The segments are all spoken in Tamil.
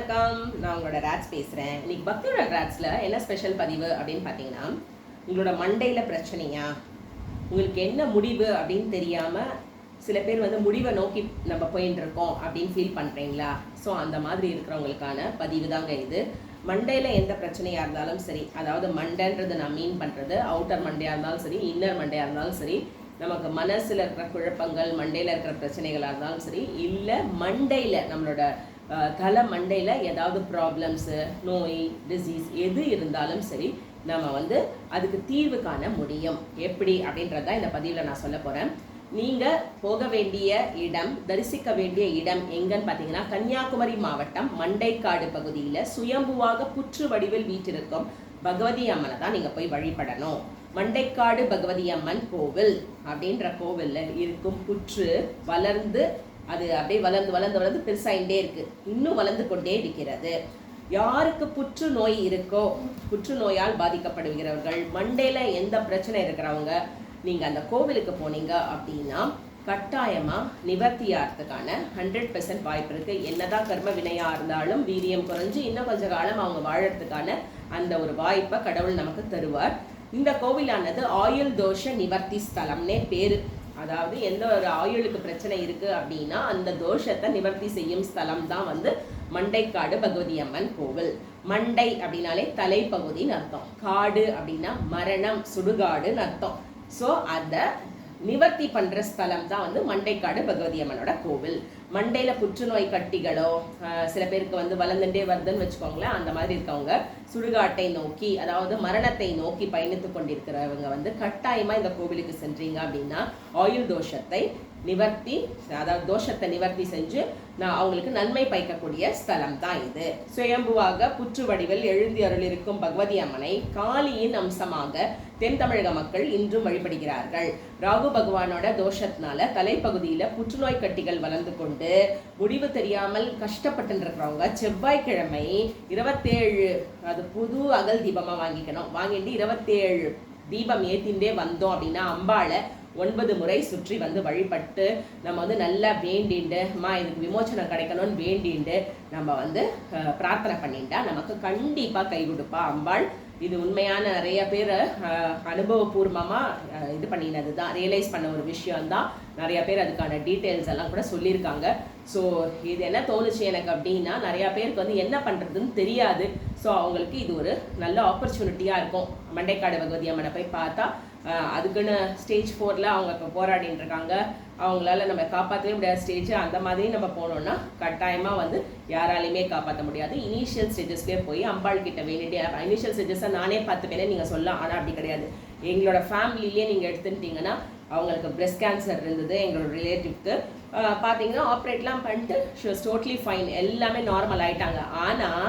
வணக்கம். நான் உங்களோட ராஜ் பேசுகிறேன் இன்னைக்கு பக்தியோட ராட்ஸில் என்ன ஸ்பெஷல் பதிவு அப்படின்னு பார்த்தீங்கன்னா உங்களோட மண்டையில் பிரச்சனையா? உங்களுக்கு என்ன முடிவு அப்படின்னு தெரியாமல் சில பேர் வந்து முடிவை நோக்கி நம்ம போயின்னு இருக்கோம் அப்படின்னு ஃபீல் பண்ணுறீங்களா ஸோ அந்த மாதிரி இருக்கிறவங்களுக்கான பதிவு தாங்க இது. மண்டையில் எந்த பிரச்சனையாக இருந்தாலும் சரி அதாவது மண்டைன்றது நான் மீன் பண்ணுறது அவுட்டர் மண்டையாக இருந்தாலும் சரி இன்னர் மண்டையாக இருந்தாலும் சரி நமக்கு மனசில் இருக்கிற குழப்பங்கள் மண்டையில் இருக்கிற பிரச்சனைகளாக இருந்தாலும் சரி இல்லை மண்டையில் நம்மளோட தலை மண்டையில் ஏதாவது ப்ராப்ளம்ஸு நோய் டிசீஸ் எது இருந்தாலும் சரி நம்ம வந்து அதுக்கு தீர்வு காண முடியும். எப்படி? அப்படின்றத இந்த பதிவில் நான் சொல்ல போகிறேன் நீங்கள் போக வேண்டிய இடம் தரிசிக்க வேண்டிய இடம் எங்கன்னு பார்த்தீங்கன்னா கன்னியாகுமரி மாவட்டம் மண்டைக்காடு பகுதியில் சுயம்புவாக புற்று வடிவில் வீற்றிருக்கும் பகவதி அம்மனை தான் நீங்கள் போய் வழிபடணும். மண்டைக்காடு பகவதி அம்மன் கோவில் அப்படின்ற கோவிலில் இருக்கும் புற்று வளர்ந்து அது அப்படியே வளர்ந்து வளர்ந்து வளர்ந்து பெருசாகிட்டே இருக்கு. இன்னும் வளர்ந்து கொண்டே இருக்கிறது யாருக்கு புற்றுநோய் இருக்கோ புற்றுநோயால் பாதிக்கப்படுகிறவர்கள் மண்டையில் எந்த பிரச்சனை இருக்கிறவங்க நீங்க அந்த கோவிலுக்கு போனீங்க அப்படின்னா கட்டாயமா நிவர்த்தியாகிறதுக்கான ஹண்ட்ரட் பெர்சன்ட் வாய்ப்பு இருக்குது என்னதான் கர்ம வினையா இருந்தாலும் வீரியம் குறைஞ்சு இன்னும் கொஞ்ச காலம் அவங்க வாழறதுக்கான அந்த ஒரு வாய்ப்பை கடவுள் நமக்கு தருவார். இந்த கோவிலானது ஆயுள் தோஷ நிவர்த்தி ஸ்தலம்னே பேரு. அதாவது எந்த ஒரு ஆயுளுக்கு பிரச்சனை இருக்கு அப்படின்னா அந்த தோஷத்தை நிவர்த்தி செய்யும் ஸ்தலம் தான் வந்து மண்டைக்காடு பகவதி அம்மன் கோவில். மண்டை அப்படின்னாலே தலைப்பகுதின்னு அர்த்தம். காடு அப்படின்னா மரணம் சுடுகாடுன்னு அர்த்தம். ஸோ அதை நிவர்த்தி பண்ணுற ஸ்தலம் தான் வந்து மண்டைக்காடு பகவதி அம்மனோட கோவில். மண்டையில் புற்றுநோய் கட்டிகளோ சில பேருக்கு வந்து வளர்ந்துட்டே வருதுன்னு வச்சுக்கோங்களேன் அந்த மாதிரி இருக்கவங்க சுடுகாட்டை நோக்கி அதாவது மரணத்தை நோக்கி பயணித்து கொண்டிருக்கிறவங்க வந்து கட்டாயமாக இந்த கோவிலுக்கு சென்றீங்க அப்படின்னா ஆயுள் தோஷத்தை நிவர்த்தி அதாவது தோஷத்தை நிவர்த்தி செஞ்சு நான் அவங்களுக்கு நன்மை பயக்கக்கூடிய ஸ்தலம் தான் இது. சுயம்புவாக புற்று வடிவில் எழுந்தி அருளிருக்கும் பகவதி அம்மனை காளியின் அம்சமாக தென் தமிழக மக்கள் இன்றும் வழிபடுகிறார்கள். ராகு பகவானோட தோஷத்தினால தலைப்பகுதியில புற்றுநோய் கட்டிகள் வளர்ந்து கொண்டு முடிவு தெரியாமல் கஷ்டப்பட்டு இருக்கிறவங்க செவ்வாய்க்கிழமை இருபத்தேழு அது புது அகல் தீபமா வாங்கிக்கணும். வாங்கிட்டு இருபத்தேழு தீபம் ஏத்தின்றே வந்தோம் அப்படின்னா அம்பாளை ஒன்பது முறை சுற்றி வந்து வழிபட்டு நம்ம வந்து நல்லா வேண்டிண்டு அம்மா இதுக்கு விமோச்சனம் கிடைக்கணும்னு வேண்டிண்டு நம்ம வந்து பிரார்த்தனை பண்ணிட்டா நமக்கு கண்டிப்பாக கை கொடுப்பா அம்பாள். இது உண்மையான நிறைய பேர் அனுபவபூர்வமாக இது பண்ணினது தான் ரியலைஸ் பண்ண ஒரு விஷயம் தான் நிறைய பேர் அதுக்கான டீட்டெயில்ஸ் எல்லாம் கூட சொல்லியிருக்காங்க. ஸோ இது என்ன தோணுச்சு எனக்கு அப்படின்னா நிறைய பேருக்கு வந்து என்ன பண்ணுறதுன்னு தெரியாது. ஸோ அவங்களுக்கு இது ஒரு நல்ல ஆப்பர்ச்சுனிட்டியாக இருக்கும். மண்டைக்காடு பகவதி அம்மனை போய் பார்த்தா அதுக்குன்னு ஸ்டேஜ் ஃபோரில் அவங்க இப்போ போராடிட்டு இருக்காங்க. அவங்களால நம்ம காப்பாற்றவே முடியாத ஸ்டேஜ் அந்த மாதிரி நம்ம போனோம்னா கட்டாயமாக வந்து யாராலையுமே காப்பாற்ற முடியாது. இனிஷியல் ஸ்டேஜஸ்லேயே போய் அம்பாள் கிட்ட வேண்டிய இனிஷியல் ஸ்டேஜஸை நானே பார்த்துப்பேனே நீங்கள் சொல்லலாம் ஆனால் அப்படி கிடையாது. எங்களோட ஃபேமிலியிலே நீங்கள் எடுத்துட்டீங்கன்னா அவங்களுக்கு பிரெஸ்ட் கேன்சர் இருந்தது எங்களோட ரிலேட்டிவ்க்கு பார்த்தீங்கன்னா ஆப்ரேட்லாம் பண்ணிட்டு ஷி டோட்லி ஃபைன் எல்லாமே நார்மல் ஆயிட்டாங்க. ஆனால்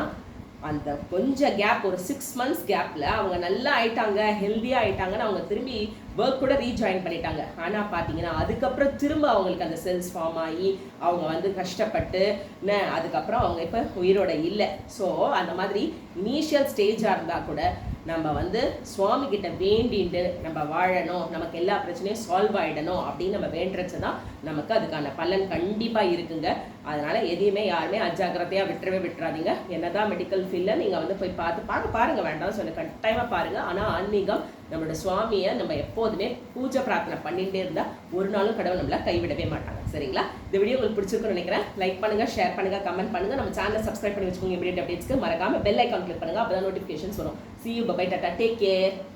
அந்த கொஞ்சம் கேப் ஒரு சிக்ஸ் மந்த்ஸ் கேப்பில் அவங்க நல்லா ஆயிட்டாங்க ஹெல்த்தியாக ஆயிட்டாங்கன்னு அவங்க திரும்பி ஒர்க் கூட ரீஜாயின் பண்ணிட்டாங்க. ஆனால் பார்த்தீங்கன்னா அதுக்கப்புறம் திரும்ப அவங்களுக்கு அந்த செல்ஸ் ஃபார்ம் ஆகி அவங்க வந்து கஷ்டப்பட்டு அதுக்கப்புறம் அவங்க இப்போ உயிரோட இல்லை. ஸோ அந்த மாதிரி இனிஷியல் ஸ்டேஜாக இருந்தால் கூட நம்ம வந்து சுவாமி கிட்ட வேண்டிட்டு நம்ம வாழணும் நமக்கு எல்லா பிரச்சனையும் சால்வ் ஆகிடணும் அப்படின்னு நம்ம வேண்டுறது தான் நமக்கு அதுக்கான பலன் கண்டிப்பாக இருக்குங்க. அதனால் எதையுமே யாருமே அஜாக்கிரதையாக விட்டுறவே விட்டுறாதீங்க. என்னதான் மெடிக்கல் ஃபீல்டில் நீங்கள் வந்து போய் பார்த்து பார்க்க பாருங்க வேண்டாம் சொல்லி கட்டாயமாக பாருங்கள் ஆனால் ஆன்மீகம் நம்மளோட சுவாமியை நம்ம எப்போதுமே பூஜை பிரார்த்தனை பண்ணிகிட்டே இருந்தால் ஒரு நாளும் கடவுள் நம்மளை கைவிடவே மாட்டாங்க. சரிங்களா? இந்த வீடியோ உங்களுக்கு பிடிச்சிருக்குன்னு நினைக்கிறேன். லைக் பண்ணுங்க ஷேர் பண்ணுங்க கமெண்ட் பண்ணுங்க. நம்ம சேனலை சப்ஸ்கிரைப் பண்ணி வச்சுக்கோங்க. இமீடியட் அப்டேட்ஸ்க்கு மறக்காம பெல் ஐக்கான் கிளிக் பண்ணுங்க. அப்பதான் நோட்டிஃபிகேஷன்ஸ் வரும். See you bye tata take care